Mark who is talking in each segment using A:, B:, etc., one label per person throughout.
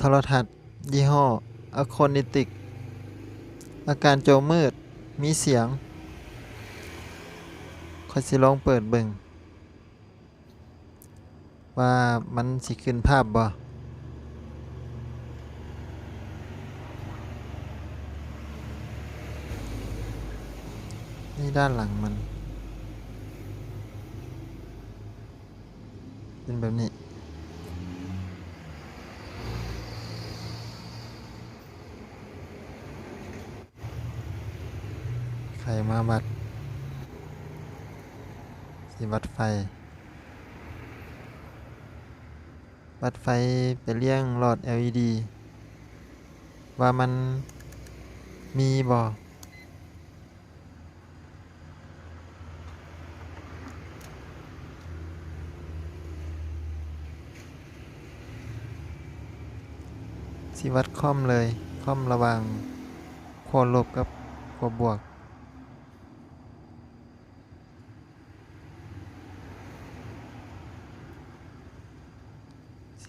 A: โทรทัศน์ ยี่ห้ออะโคนิติก อาการโจมมืด มีเสียงคอยสิลองเปิดเบิ่งว่ามันสิขึ้นภาพบ่นี่ด้านหลังมัน เป็นแบบนี้ ใคร มาวัดสิวัดไฟ วัดไฟไปเลี้ยงหลอด LED ว่ามันมีบ่สิวัดคอมเลยคอมระว่างขั้วลบกับขั้วบวก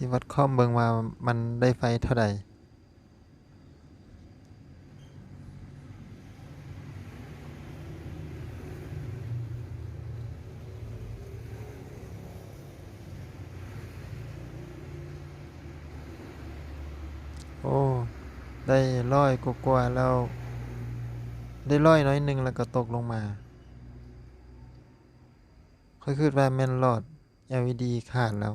A: สิวัดคอมเบิงว่ามันได้ไฟเท่าใดโอ้ ได้ร้อยกว่าๆแล้ว ได้ร้อยน้อยหนึ่งแล้วก็ตกลงมาค่อยคิดว่าแมนหลอด LED ขาดแล้ว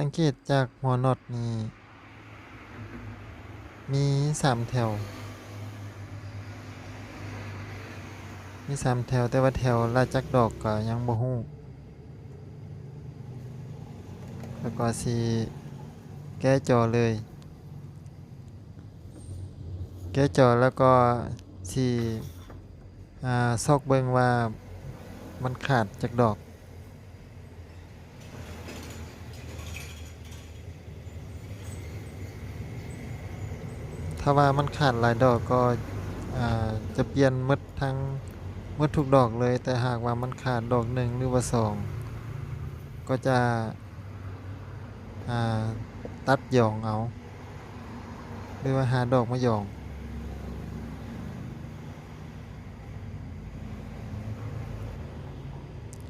A: สังเกตจากหัวน็อตนี่มีสามแถว มีสามแถวแต่ว่าแถวลาจักดอกก็ยังบ่ฮู้แล้วก็สิแก้จอเลย แก้จอแล้วก็สิอ่าซอกเบิงว่ามันขาดจากดอก ถ้าว่ามันขาดหลายดอกก็จะเปลี่ยนมดทั้งมดทุกดอกเลย แต่หากว่ามันขาดดอกหนึ่งหรือว่าสองก็จะตัดหยองเอา หรือว่าหาดอกมาหยอง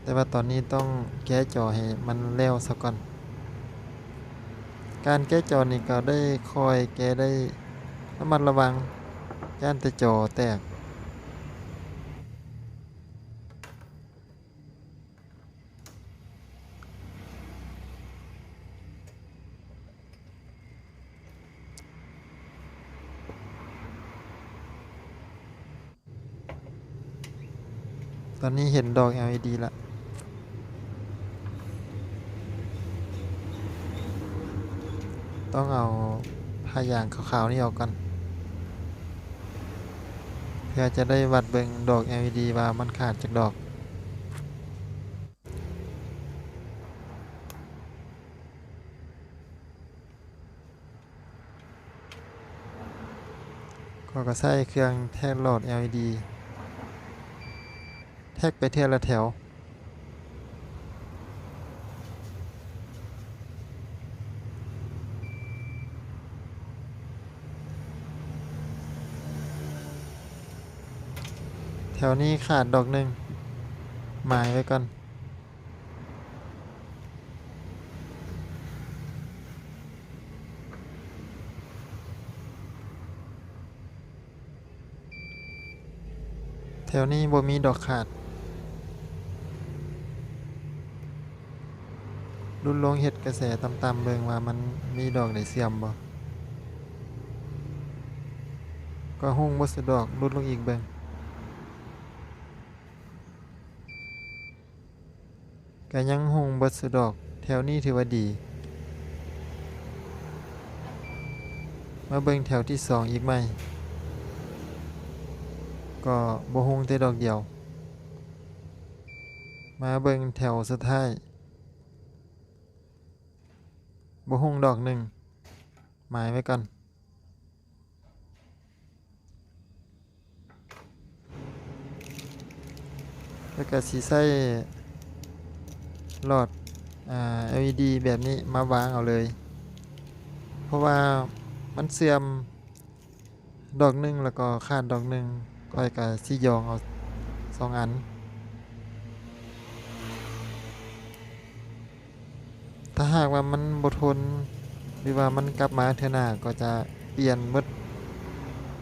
A: แต่ว่าตอนนี้ต้องแก้จอให้มันเร็วซะก่อน การแก้จอนี่ก็ได้คอยแก้ได้ ระมัดระวังย่านต่จอแตกตอนนี้เห็นดอก LED ละต้องเอาผ้ายางขาวๆนี่ออกก่อน พื่อจะได้วัดเบิงดอก LED ว่ามันขาดจากดอก ก็ก็ใส่เครื่องแทกหลด LED แทกไปเทียละแถว วนี้ขาดดอกหนึ่งหมายไว้ก่อน แถวนี้บ่มีดอกขาดรุ่นลงเห็ดกระแสต่ำๆเบิงว่ามันมีดอกไหนเสื่อมบ่ก็หุ่งบ่สะดอกรุดลงอีกเบิง ก็ยังหงบ่สะดอก แถวนี้ถือว่าดี มาเบิงแถวที่สองอีกไหม ก็บ่หงแต่ดอกเดียว มาเบิงแถวสุดท้ายบ่หงดอกหนึ่งหมายไว้ก่อนแล้วก็สีใส่ หลอดอ LED แบบนี้มาวางเอาเลย เพราะว่ามันเสื่อมดอกหนึ่งแล้วก็ขาดดอกหนึ่งก้อยกับซี่ยองเอาสองอัน ถ้าหากว่ามันบทนหรือว่ามันกลับมาเทนาก็จะเปลี่ยนมด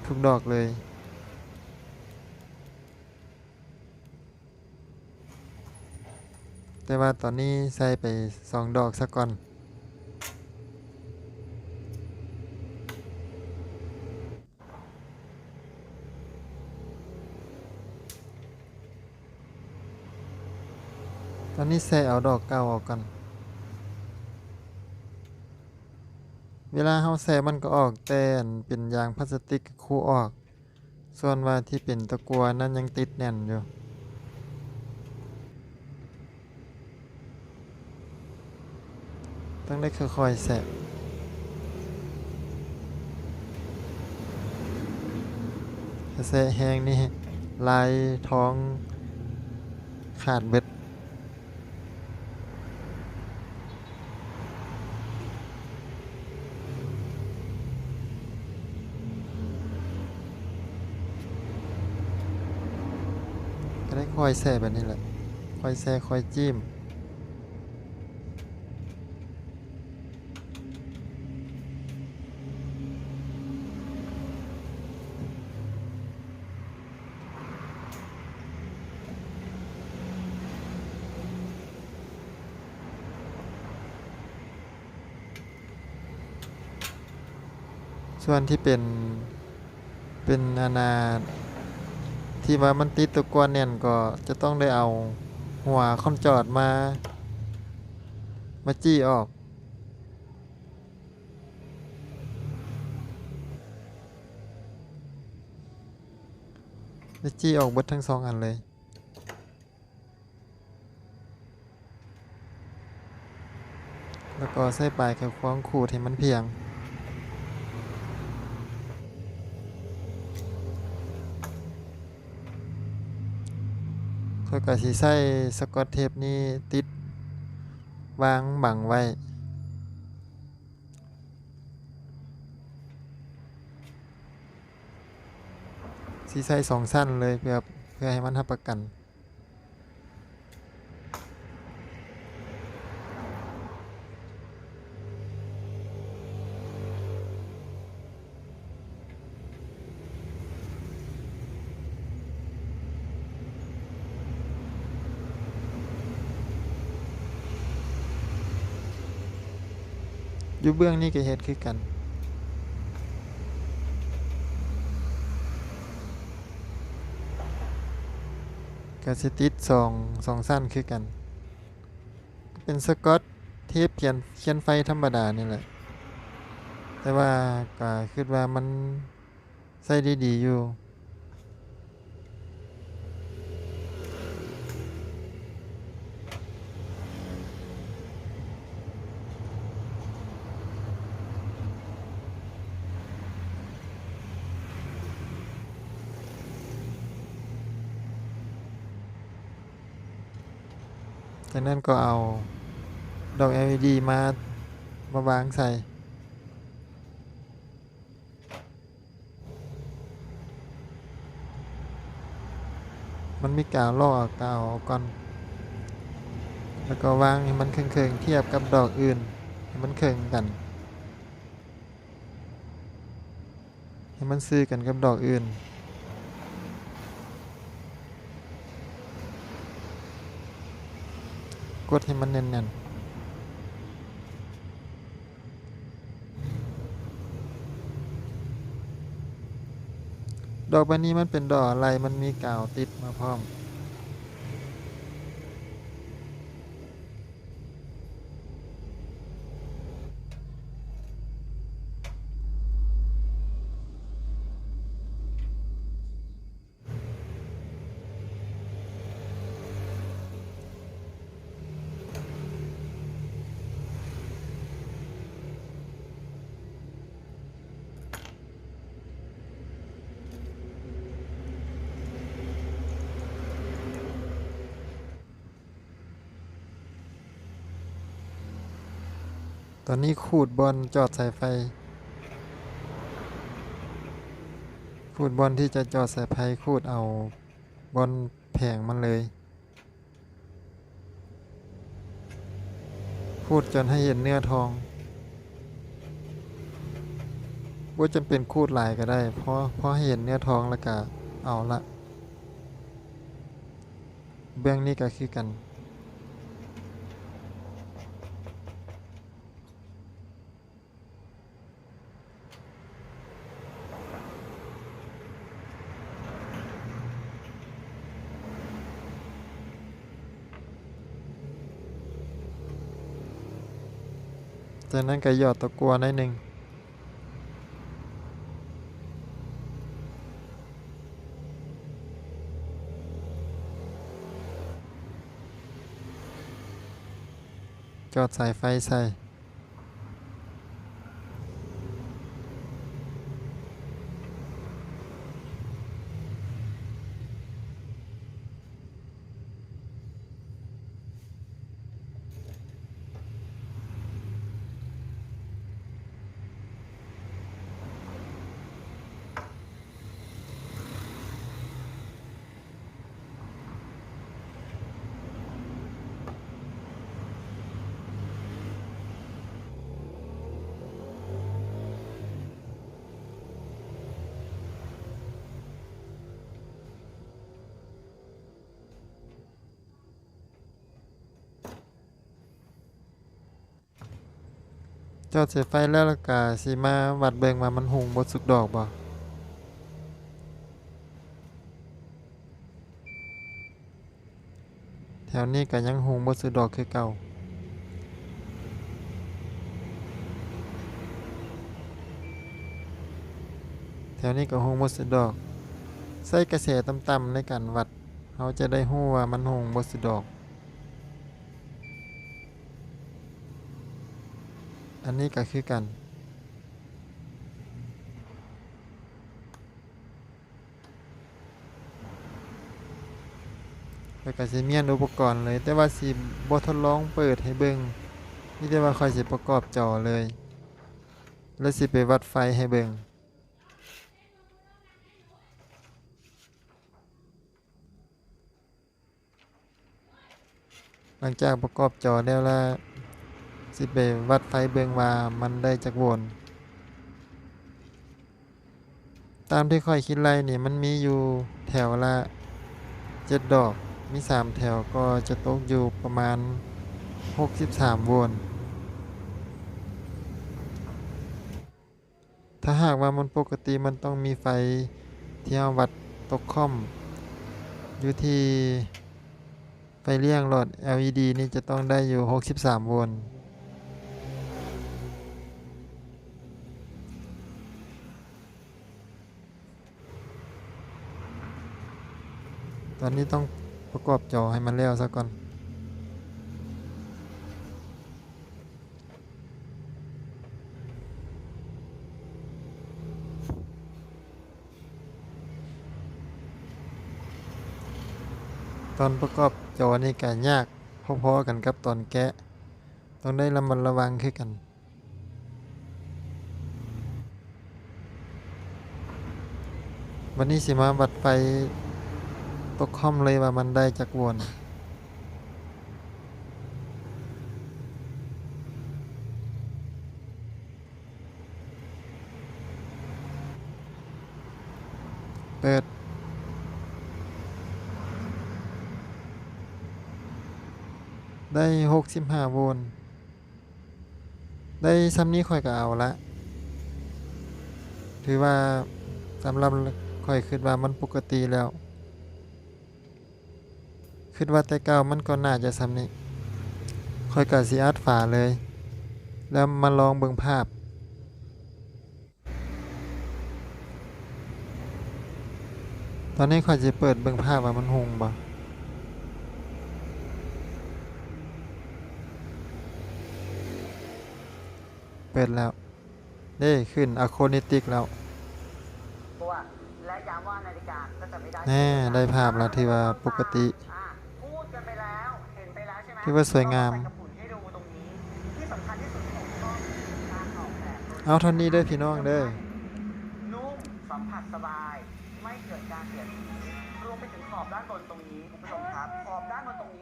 A: ทุกดอกเลย แต่ว่าตอนนี้ใส่ไปสองดอกซะก่อนตอนนี้ใส่เอาดอกเก่าออกก่อน เวลาเฮาใส่มันก็ออกแต่อันเป็นยางพลาสติกคู่ออก ส่วนว่าที่เป็นตะกัวนั้นยังติดแน่นอยู่ ต้องได้ค่อยๆแสะถ้าแสะแห้งนี่ลายท้องขาดเบิดก็ได้ค่อยแส่แบบนี้แหละค่อยแส่ค่อยจิ้ม ส่วนที่เป็นเป็นนานาที่ว่ามันติดตะกวนเนี่ยก็จะต้องได้เอาหัวคอนจอดมา มาจี้ออก ได้จี้ออกเบิดทั้งสองอันเลยแล้วก็ใส่ปลายกับควงขูดให้มันเพียง ข้อยก็สีใส่สกอตเทปนี้ติดวางบังไว้ สีใส่สองสั้นเลยเพื่อเพื่อให้มันทับประกัน อยู่เบื้องนี้ก็เฮ็ดคือกันก็สิติดสองสองสั้นคือกัน เป็นสกอตเทปเขียนเขียนไฟธรรมดานี่แหละ แต่ว่าก็คิดว่ามันใส่ด้ดีอยู่ จากนั้นก็เอาดอก LED มามาวางใส่มันมีกาวลอกเอกาวออกก่อน แล้วก็วางให้มันเคืองๆเทียบกับดอกอื่นให้มันเคืองกัน ให้มันซื้อกันกับดอกอื่น กดให้มันแน่นๆดอกใบนี้มันเป็นดอกอะไร มันมีกาวติดมาพร้อม ตอนนี้ขูดบอลจอดสายไฟ ขูดบอลที่จะจอดสายไฟขูดเอาบอลแผงมันเลย ขูดจนให้เห็นเนื้อทองว่าจำเป็นขูดลายก็ได้ เพราะเพราะให้เห็นเนื้อทองแล้วก็เอาละ เบื้องนี้ก็คือกัน จากนั้นก็หยอดตะกัวหนิดหนึ่งจอดสายไฟใส่ จอดสายไฟแล้วแล้วก็สิมาวัดเบิงว่ามันหุงบดสุกดอกบ่แถวนี้ก็ยังหุงบดสุกดอกคือเก่าแถวนี้ก็หุงบดสุกดอก ใส่กระแสต่ำๆในการวัดเขาจะได้ฮู้ว่ามันหุงบดสุกดอก อันนี้ก็คือกัน แล้วก็สิเมียนอุปกรณ์เลย แต่ว่าสิบ่ทดลองเปิดให้เบิ่งนี่แต่ว่าค่อยสิประกอบจอเลย แล้วสิไปวัดไฟให้เบิ่งหลังจากประกอบจอแล้วแล้ว สิไปวัดไฟเบิงว่ามันได้จักโวลต์ตามที่ค่อยคิดไล่นี่มันมีอยู่แถวละเจ็ดดอกมีสามแถวก็จะตกอยู่ประมาณ 63โวล์ถ้าหากว่ามันปกติมันต้องมีไฟเที่เอาวัดตกค่อม อยู่ที่ไฟเลี้ยงหลอด LED นี่จะต้องได้อยู่ 63โวล ตอนนี้ต้องประกอบจอให้มันแล้วซะก่อนตอนประกอบจอนี่ก็ยากพอๆกันกับตอนแกะ ต้องได้ระมัดระวังคือกัน วันนี้สิมาวัดไฟตกค่อมเลยว่ามันได้จากโวนเปิ ดได้หกสิบห้าโวลต์ได้ซ้ำนี้ค่อยก็เอาละ ถือว่าสำหรับค่อยคิดว่ามันปกติแล้ว คิดว่าแต่เก่ามันก็น่าจะซ้ำนี้ค่อยก็สิอัดฝาเลย แล้วมาลองเบิ่งภาพ ตอนนี้ค่อยจะเปิดเบิ่งภาพว่ามันหงบ่เปิดแล้วเด้ขึ้นอะโคนิติกแล้ว
B: ตัวและย้ำว่านาฬิกาก็จะไม่ได้
A: แน่ได้ภาพแล้วที่ว่าปกติ ที่ว่าสวยงาม เอาเท่านี้เด้อพี่น้องเด้อ
B: นุ่มสมผัสสบาย ไม่เกิดการเสียดสีรวมไปถึงขอบด้านบนตรงนี้คุณผู้ชมครับขอบด้านบนตรงนี้